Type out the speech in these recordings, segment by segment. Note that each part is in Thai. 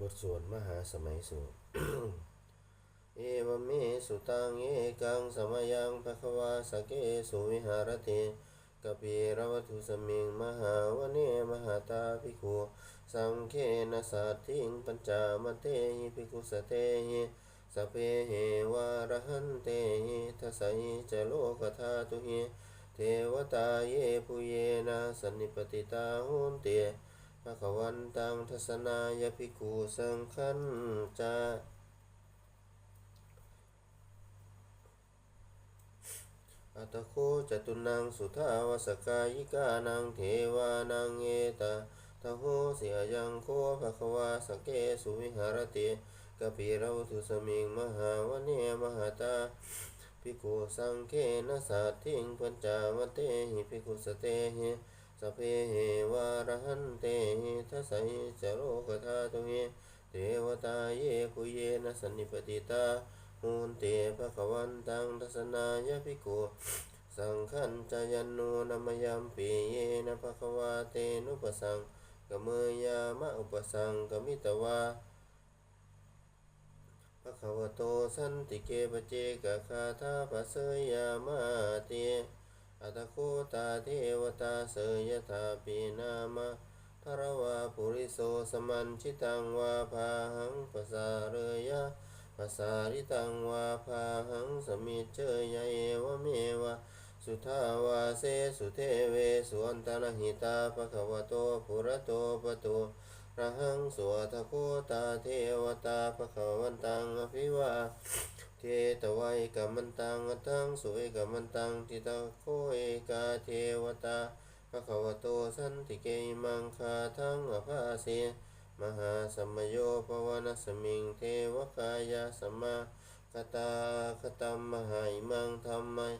บทสวดมหาสมัยสูตร เอวเมสุตังเอกังสมยังภควาสเกสุวิหารติกปีรวัตุสมิงมหาวเนมหาตาภิกขุสังเคนะสัตถิงปัญจามเตหิภิกขุสเตหิสเพเหวารหันเตหิทัสสหิจโลกธาตุหิเทวตาเยปุเยนะสันนิปติตาหุนเต ภะคะวันตังทัศนายภิกขุสังขันจาอัตโคจตุนังสุทาวสกายิกานังเทวานังเอตาทโหเสียยังโคภะคะวาสเกสุวิหารติกปิเราตุสมิงมหาวเนมหาตาภิกขุสังเคนะสัตถิงปัญจามเตหิภิกขุสเตหิ สพเพเหวารหันเตทัสสหิจโรกธาตุหิเทวตาเยปุเยนะสันนิปติตาหุนเตภะควันตังทัศนายภิกขุสังขันจายันโนนมยัมปีเยนะภะควาเตนุปสังกเมยามะอุปสังกมิตวาภะควะโตสันติเกปเจกะคาทาปัสสยามาเต อัตโคตาเทวตาเสยถาปีนามะทรวาปุริโสสมันชิตังวาภาหังปสาเรยะปสาริตังวาภาหังสมิเจยเอวเมวะสุทาวาเสสุเทเวสุอันตนะหิตาภะควโตปุระโตปะโตระหังสวทโคตาเทวตาภะควันตังอภิวาเทตวัยกัมมันตังอัตังสุเอกัมมันตังทิตาโคเอกาเทวตาภะคะวโตสันติเกมังคาทังอภาเสมหาสมโยปวานสมิงเทวกายาสมาคตาคตัมมหาอิมังธรรมัย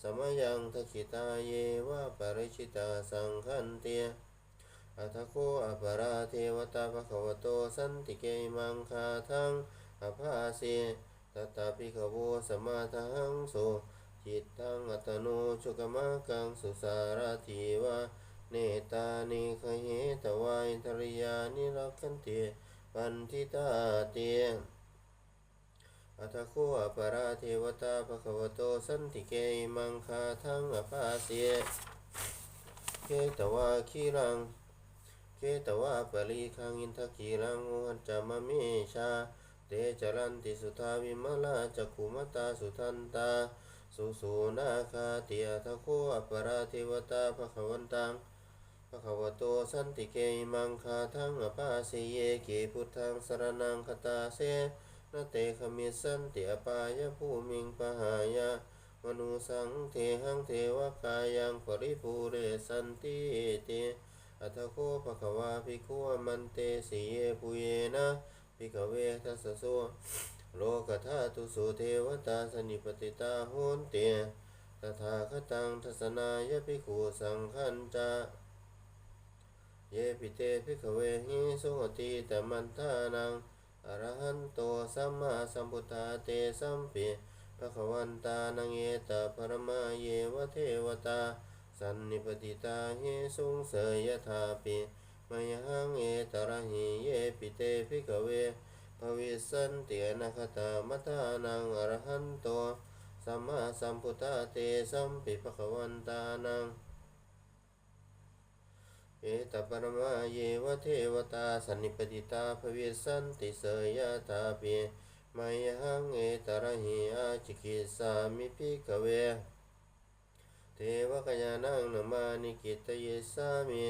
สมยังทคิตาเยวะปริชิตาสังขันเตียอัทโคอปราเทวตาภะคะวโตสันติเกมังคาทังอภาเส ตตาปิขโวสมาทังโสจิตตังอัตโนชุกมะกังสุสารทีวะเนตานิขเหตวายทริยานิรักขันเตปันทิตาเตอัทโคอปราเทวตาภะคะวโตสันติเกมังคาทังอภาเสเกตวาคีรังเกตวะปริคังอินทกีรังโอหัจจามะเมชา เตจรันติสุทาวิมลาจักขุมตาสุทันตา สุสูนาคาเตียทะโคอปราเทวตาภะคะวันตังภะคะวะโตสันติเกมังคาทังอปาเสเยเกพุทธังสรนังคตาเสนเตขมิสันติอปายะภูมิงปหายะมนุสังเทหังเทวกายังปริภูเรสันติเตอัตโคภะคะวาภิกขุมันเตสีเยปุเยนะ ภิกเวทัสสะโสโลกธาตุสุเทวตาสนิปติตาโหนเตียตถาคตังทัสนายภิกขุสังขันจาเยปิเตภิกเวหิสุหติตมันทานังอรหันโตสัมมาสัมพุทธาเตสัมปิภะคะวันตานังเอตปรมาเยวเทวตา สันนิปติตาเฮสุงเสยยถาปิ มยังเอตระหิเยปิเตภิกขเวภวิสันเตียนคตามัตานังอรหันโตสัมมาสัมพุทธาเตสัมปิภควันตานังเอตปรมาเยวะเทวตาสันนิปติตาภวิสันติเสยยถาปิมยังเอตระหิอาจิกิสามิภิกขเวเทวกยานังนมานิกิตเยสามิ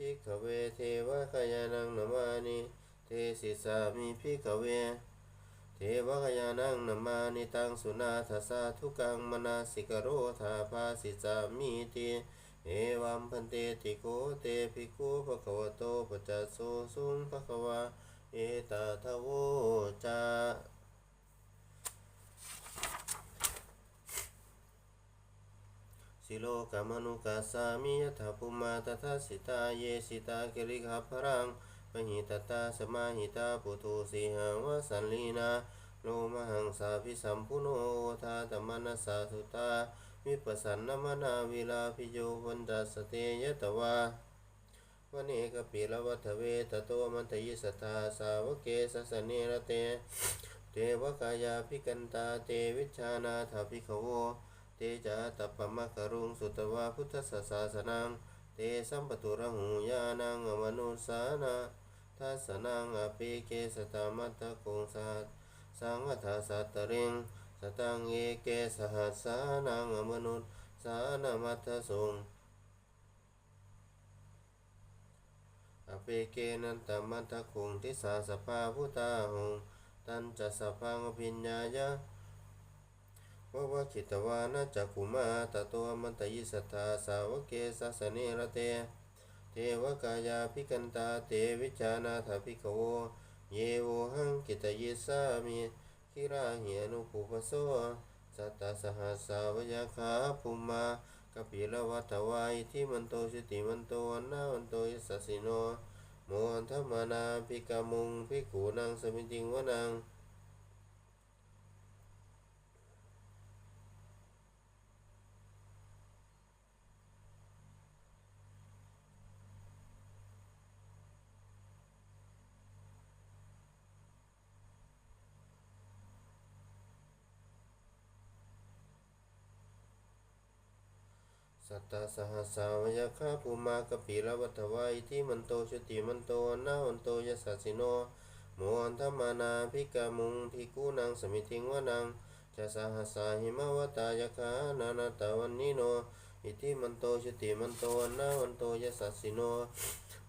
พิกเวเทวกยานังนามานิเทสิสามิพิกเว เทวกยานังนามานิตังสุนาทสาทุกังมนาสิกโรธาภาสิสามิติเอวัมพันเตติโกเตภิกขุภะคะวะโตปัจจโสสุงภะคะวะเอตาทโวจา สิโลกามนุกัสสามิยถาภูมาตถาสิตาเยสิตากิริขัพรังปหิตตาสมาหิตาปุถุสีหังวสันลีนาโลมหังสาพิสัมพุโนทาตมนัสสาสุตาวิปัสสันนมนาวิลาพิโยวันดัสเตยตวาวเนกปิลวัฏเวตโตมันตยิสตาสาวกเกสสเนระเตเทวกายาภิกันตาเตวิชานาถาภิกขโว เตจาตปปมะกรุงสุตวาพุทธสสาสนังเตสัมปตุระหูยานังอมนุสานาทัสนังอภิเกสตามัตตะโกงสัตสังฆทาสัตตริงสตังเอเกสหัสสานังอมนุสานามัตตะสงอเปเกนันตมัตตะคงทิสาสปาพุตาหงตันจะสพังอภิญญายะ วะวคิตวานะจักขุมาตะตัวมันตยิสัตาสาวเกสัสเนระเต เทวกายาภิกันตาเตวิจานาถาภิกขโว เยโวหังกิตยิสามิคิราหิอนุปุปโสสัตตสหัสสาวยาคาภูมากปิลวัตวายที่มันโตชุติมันโตนาวันโตยสสสิโนโมหันธมานาภิกามุงภิกขุนางสมิติงวนังาสหัสสาวยาคาภูมากปิลวัตวายที่มันโตชุติมันโตนาวันโตยสัสสิโนโมหันธมานาภิกามุงภิกขุนางสมิติงวนังจะสหัสสาหิมาวตายาคานานาตาวันนิโนอิทิมันโตชุติมันโตนาวันโตยสัสสิโน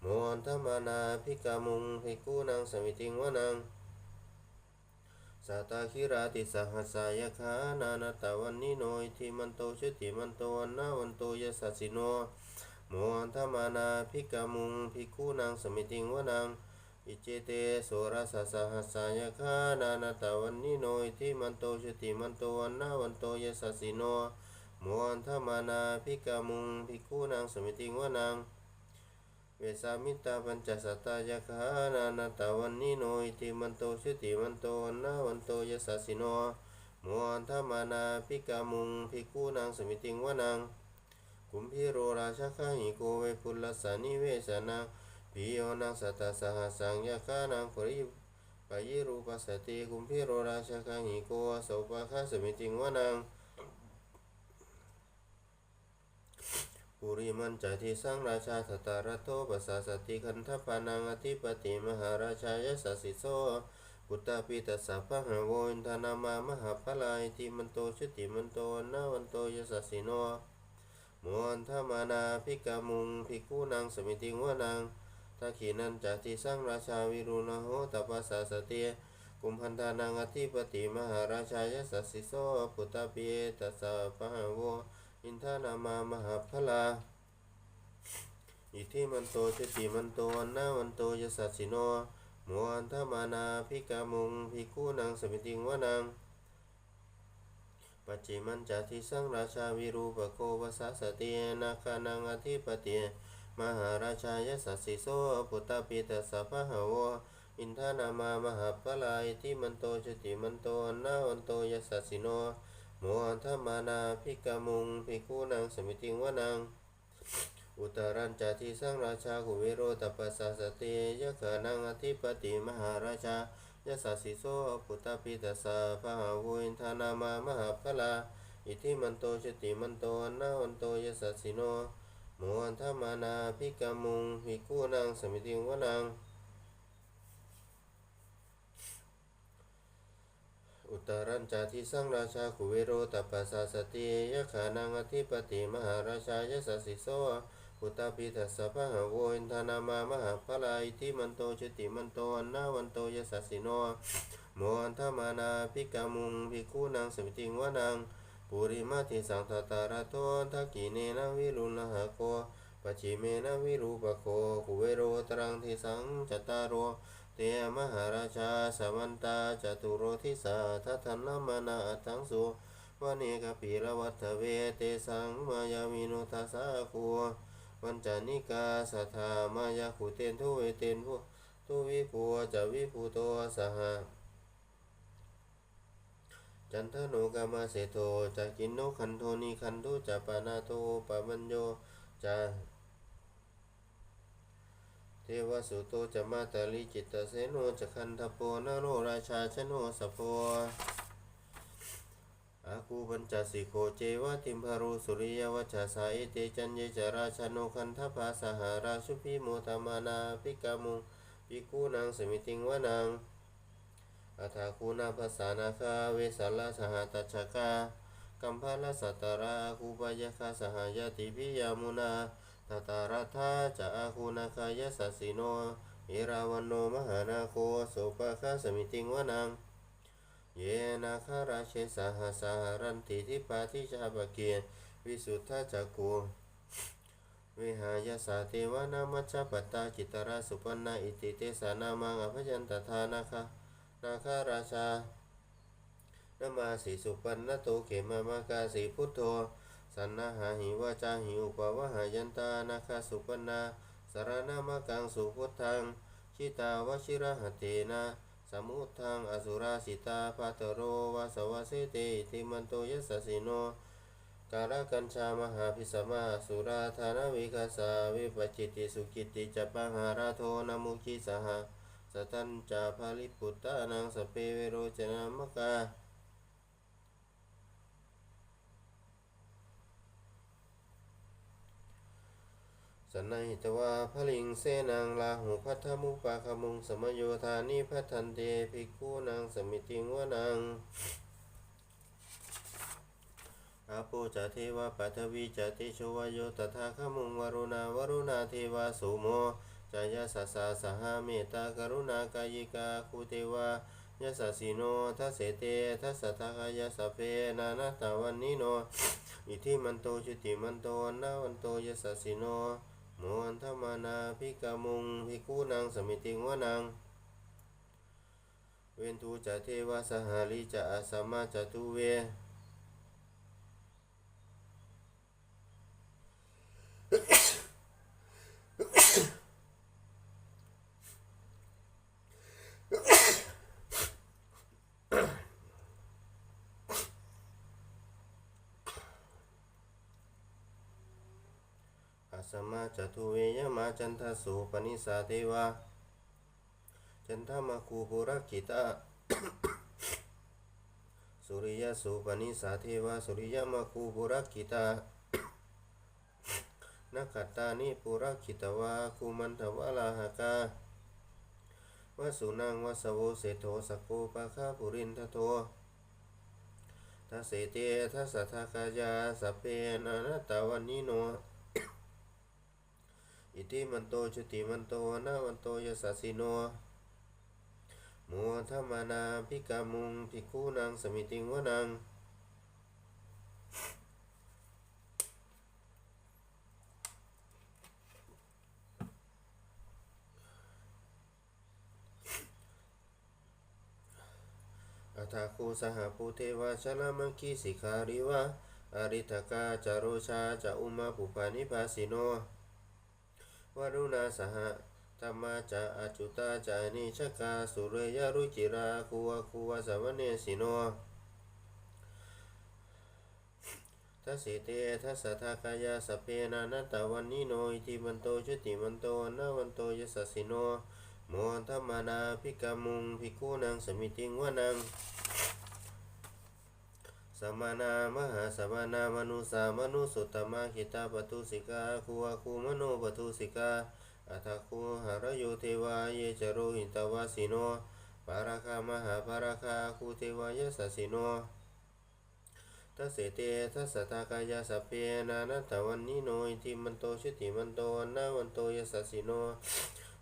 โมหันธมานาภิกามุงภิกขุนางสมิติงวนัง สัตตาคิราติสหัสายคานานาตาวันนิโนอิทิมันโตชุติมันโตวันนาวันโตยสัสสิโนโมหันธมานาภิกามุงภิกขุนางสมิติงวนังอิเจเตโสรสสหัสายคานานาตาวันนิโนอิทิมันโตชุติมันโตวันนาวันโตยสัสสิโนโมหันธมานาภิกามุงภิกขุนางสมิติงวนัง เวสามิตาปัญจสัตตายาคานานาตาวันนิโนอิติมันโตชุติมันโตนาวันโตยสัสสิโนมหันธรรมานาภิกามุงภิกขุนางสมิติงวนังกุมพิโรราชคาหิโกเวปุลสานิเวสนังปิโยนังสัตตสหัสสังยาคานังปริปายิรูปัสติกุมพิโรราชคาหิโกโสปะคาสมิติงวนัง ปุริมันจทิสังราชาสตารโตปัสสาสติคันทปานังอธิปติมหาราชายสัสสิโสปุตตาปิตัสสะพะหะโวอินทานามามหาพลายติมันโตชุติมันโตนาวันโตยสัสสิโนมหันธมานาภิกามุงภิกขุนางสมิติงวนังทักขีนันจทิสังราชาวิรุณโหตปัสสาสติกุมพันธานังอธิปติมหาราชายสัสสิโสปุตตาปิตัสสะพะหะโว อินทานามามหาพลาอิทิมันโตชติมันโตวันนาวันโตยสัสสิโนโมอันธมานาภิกามุงภิกขุนางสมิติงวานังปัจจิมันจทิสังราชาวิรูปโกวสาสตินาคานังอธิปติมหาราชายสัสสิโสปุตตปิตสสะพะหะโวอินทานามามหาพลาอิทิมันโตชติมันโตวันนาวันโตยสัสสิโน โมหันธมานาภิกามุงภิกขุนางสมิติงวนังอุตรัญจทิสังราชากุวิโรตปัสสสติยะขานังอธิปติมหาราชายสัสสิโสปุตตาปิตัสสะพหาวุินทานามามหาพลาอิทิมันโตชติมันโตอนนาวันโตยสัสสิโนโมหันธมานาภิกามุงภิกขุนางสมิติงวนัง อุตรัญจาทิสังราชาคุเวโรตัปปัสสาสติยะขานังอธิปติมหาราชายสัสสิโสปุตาปิทัสสะพะหะโวอินทานามามหาพลาอิทิมันโตชติมันโตอันนาวันโตยสัสสิโนโมอันธมานาภิกามุงภิกขุนางสมิติงวนังปุริมาทิสังทตาระโตทักกิเนนะวิรุณหะโกปัจิเมนะวิรูปโคคุเวโรตรังทิสังจตารโร เตมหาราชาสมันตาจตุโรทิสาทัทนมานาอังสุวเนกปีละวัฏเวเตสังมายามินุทัสสะคูวันจานิกาสัทธามายาขุเตนทุเวเตนผู้ทุวิภูจะวิภูโตสหจันทโนกามาเสโทจะกินโนคันโทนิคันทุจะปานาโทปะมัญโยจะ เทวสุโตจะมาตาลิจิตตเสโนจะคันทโปนโรราชาชโนสโพอาคูปัญจสิโคเจวะติมพารุสุริยวัชชาสาเอเตจันเยจาราชโนคันทภาสหาราชุพิโมตมานาภิกามุภิกขุนางสมิติงวนังอัฏฐาคูนาภาษานาคาเวสาลาสหตัชกากัมพาลสัตตาราคูปายคาสหายติพิยามุนา ตตารัธาจะอาคูนาคายสัสสิโนเอราวันโนมหานาโคโสปะคาสมิติงวนัง เยนาคาราเชสหสารันติทิปาทิชาปเกียวิสุทธาจักูวิหายสาเทวานามัจจปตาจิตราสุปนนาอิติเตสานามังอภยันตทานาคานาคาราชานมาสีสุปันนโตเขมามากาสีพุทโธ สันนาหาหิวาจาหิอุปวหายันตานาคาสุปนาสารนามกังสุพุทธังชิตาวชิระหเตนะสมุทังอสุราสิตาปาตโรวาสวาเสเตอิติมันโตยัสสิโนกาลกัญชามหาพิสมาสุราธานวิกาสาวิปจิติสุกิติจัปปังหาราโทนามุขีสหสตันจาภาลิปุตตานังสเปเวโรจนามกา นนหิตวาพลิงเสนังลาหูพัทธมุปาคมุงสมโยธานิพัทธันเตภิกขุนางสมิติงวนังอาโปจเทวาปัทวีจติชวโยตถาคมุงวรุณาวรุณาเทวาสุโมจายาสัสสะสหเมตากรุณากายิกาคุเทวายาสสสิโนทัสเสเตทัสสะทากายาสเพนานาตาวันนิโนอิทิมันโตชุติมันโตนาวันโตยาสสสิโน มวนธมนาพิกามุงพิกูนางสมิติงวนัง เวนทูจะเทวสหาริจะอาสมมาจะทุเว อา สมาจตุเวยมาจันทสุปนิสาเทวาจันทมาคูปุรกิตาสุริยสุปนิสาเทวาสุริยมาคูปุรกิตานักขตานิปุรกิตวาคูมันทวลาหกาวสุนังวสโวเสโทสกโกปะคาปุรินทโททัสเสเตทัสสะทากายาสัเพนานาตาวันนิโน อิติมันโตชุติมันโตนาวันโตยสัสิโนโมธรรมนาภิกามุงภิกขุนางสมิติงวนังอัฏฐาคูสหภูเทวาชลามังคีสิขาริวะอริทกาจารุชาจะอุมาปุปานิภาสิโน วรุณาสหธรรมาจะอจุตาจานิชกาสุเรยรุจิราคูวคูวสาวเนสิโนทัสสิเตทัสสะทากายาสเพนานัตวันนิโนอิทิมันโตชุติมันโตนาวันโตยสสิโนโมธรรมนาภิกามุงภิกขุนางสมิติงวนัง สมานามหาสมานามนุสามนุสุตมะขิตาปตุสิกาคูวาคูมโนปตุสิกาอัตคูหารโยเทวาเยจโรหิตวาสิโนปาราคามหาปาราคาคูเทวายสัสสิโนทัสเสเตทัสสะทากายาสพเพนานัตตวันนิโนอิทิมันโตชุติมันโตนาวันโตยสัสสิโน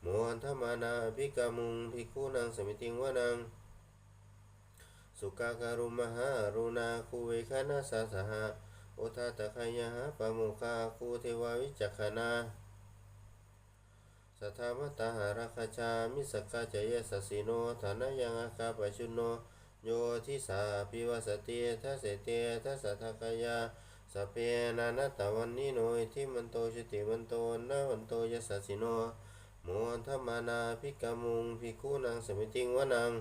โมหันธมานาภิกามุงภิกขุนางสมิติงวนัง สุกาการุมหารุณาคูเวคานาสาสหะโอทาตะคายะปะโมคาคูเทวาวิจักขณาสัทธามตาหาราคาชามิสกาจยสัสสิโนฐานะยังอาคาปชุโนโยทิสาปิวสติทัสเตทัสทากายาสเพนานตวันนิโนทิมันโตชุติมันโตนาวันโตยสสิโนโมธรรมานาภิกามุงภิกขุนางสมิติงวนัง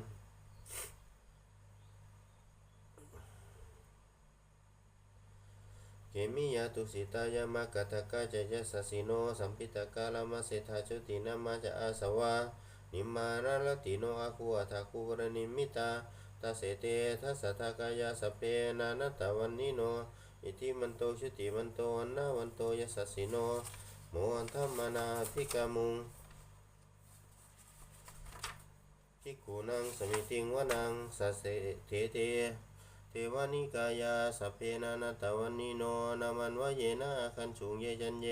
เกมิยาตุสิตายามากตะกาจยสสสิโนสัมปิตกาลามาเสธาจุตินามาจะอาสวานิมานาลติโนอาคูอัฏฐคูวรนิมิตาตาเสเตทัสสะทากายาสเปนานัตตวันนิโนอิทิมันโตชุติมันโตวันนาวันโตยสสสิโนโมอันธรรมนาภิกามุงภิกขุนังสมิติงวนังสัสเสเทเต ทวานิกายาสัพเพนานาตวันนิโนนามันวะเยนะคันฉุงเยจันเย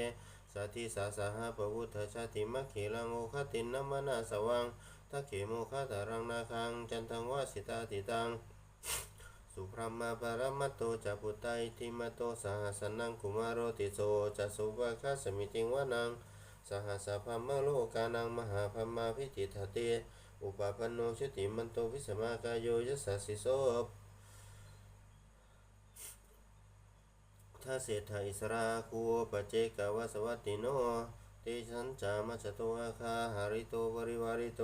สัทธิสาสหะปวุฒชาติมัคขีลังโอคตินนัมนาสวังทักเขโมคาตารังนาคังจันทังวาสิตาติตังสุพรหมาปรมัตโตจะปุตตาอิทิมัตโตสหสนังกุมารติโสจะสุภคัสมิติงวนังสหสะพัมมะโลกานังมหาพัมมาพิจิตเตอุปปันโนชติมันโตวิสมากายโยยัสสสิโส ถ้าเศรษฐาอิสราคูปเจกาวสวัติโนเตชันจามัจโตอาคาหาริโตวริวาริโต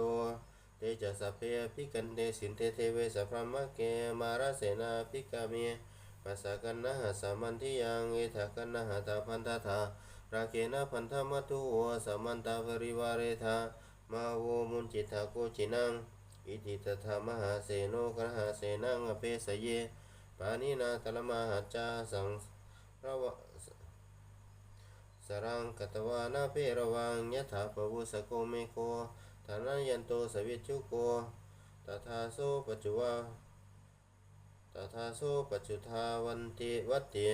เตจะสัพเพพิกันเตสินเตเทเวสัพพมะเกมาราเสนาพิกามีปัสสะกันนะหสามันทิยังเอถากันนะหตาพันธาธาราเคนะพันธมัตุโวสัมมันตาภริวาเรธามาโวมุนจิตาโกจินังอิติตถามหาเสโนกรหาเสนังอเปสเยปานินาตลมหาจาสัง ระวะสรังกตวานาเพระวังยะถาปวุสโกเมโคฐานายันโตสวิจุโกตถาโซปัจจุวาตถาโซปัจจุทาวันติวัตติ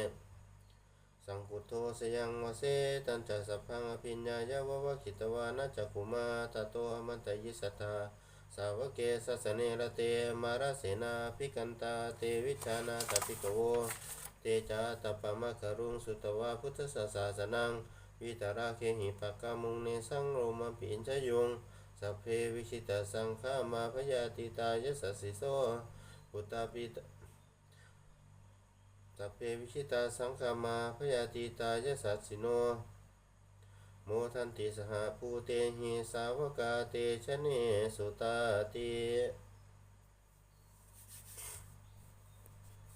สังพุโธสยังวเสตันจะสัพพังอภิญญายาววะคิตวานาจักขุมาตโตอมันตยิสัทธาสาวเกสสเนระเตมาราเสนาภิกันตาเตวิชานาตปิกโว เตจาตปะมะคารุงสุตวาพุทธศาสาสนัง วิตาราเคหิปะกามุงเนสังโรมาปินชยงสัพเพวิชิตาสังฆามาพยาติตายสัสสิโสปุตตาปิตสัพเพวิชิตาสังฆามาพยาติตายสัสสิโน โมทันติสหภูเตหิสาวกาเตชะเนสุตาติ